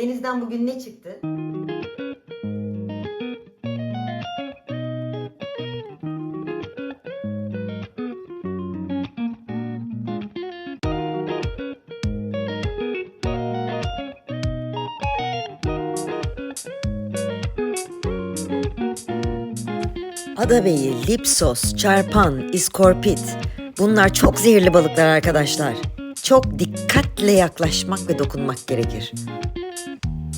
Denizden bugün ne çıktı? Adabeyi, lipsos, çarpan, iskorpit. Bunlar çok zehirli balıklar arkadaşlar. Çok dikkatle yaklaşmak ve dokunmak gerekir.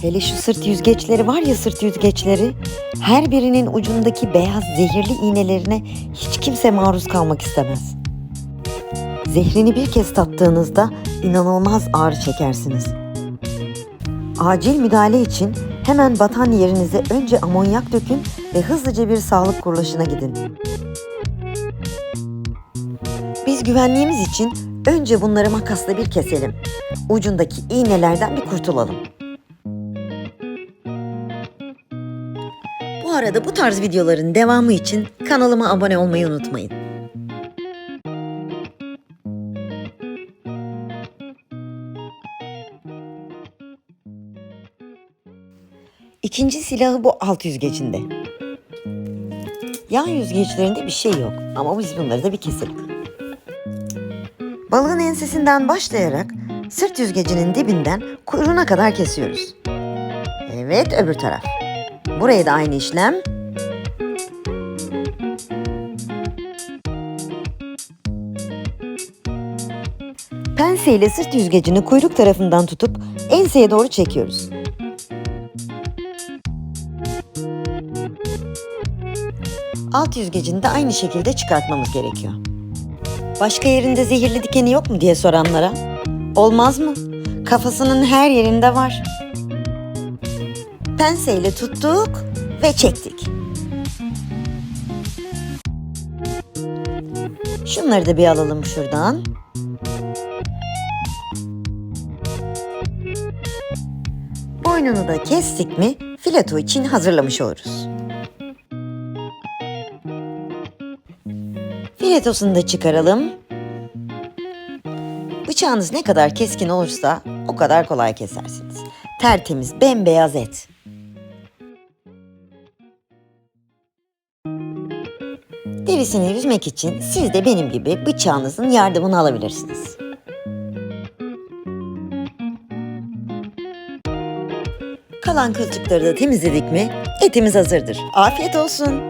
Hele şu sırt yüzgeçleri var ya sırt yüzgeçleri. Her birinin ucundaki beyaz zehirli iğnelerine hiç kimse maruz kalmak istemez. Zehrini bir kez tattığınızda inanılmaz ağrı çekersiniz. Acil müdahale için hemen batan yerinize önce amonyak dökün ve hızlıca bir sağlık kuruluşuna gidin. Biz güvenliğimiz için önce bunları makasla bir keselim. Ucundaki iğnelerden bir kurtulalım. Bu arada bu tarz videoların devamı için kanalıma abone olmayı unutmayın. İkinci silahı bu alt yüzgecinde. Yan yüzgeçlerinde bir şey yok ama biz bunları da bir keselim. Balığın ensesinden başlayarak sırt yüzgecinin dibinden kuyruğuna kadar kesiyoruz. Evet öbür taraf. Buraya da aynı işlem. Penseyle sırt yüzgecini kuyruk tarafından tutup enseye doğru çekiyoruz. Alt yüzgecini de aynı şekilde çıkartmamız gerekiyor. Başka yerinde zehirli dikeni yok mu diye soranlara. Olmaz mı? Kafasının her yerinde var. Penseyle tuttuk ve çektik. Şunları da bir alalım şuradan. Boynunu da kestik mi fileto için hazırlamış oluruz. Filetosunu da çıkaralım. Bıçağınız ne kadar keskin olursa o kadar kolay kesersiniz. Tertemiz bembeyaz et. Derisini yüzmek için siz de benim gibi bıçağınızın yardımını alabilirsiniz. Kalan kılçıkları da temizledik mi etimiz hazırdır. Afiyet olsun.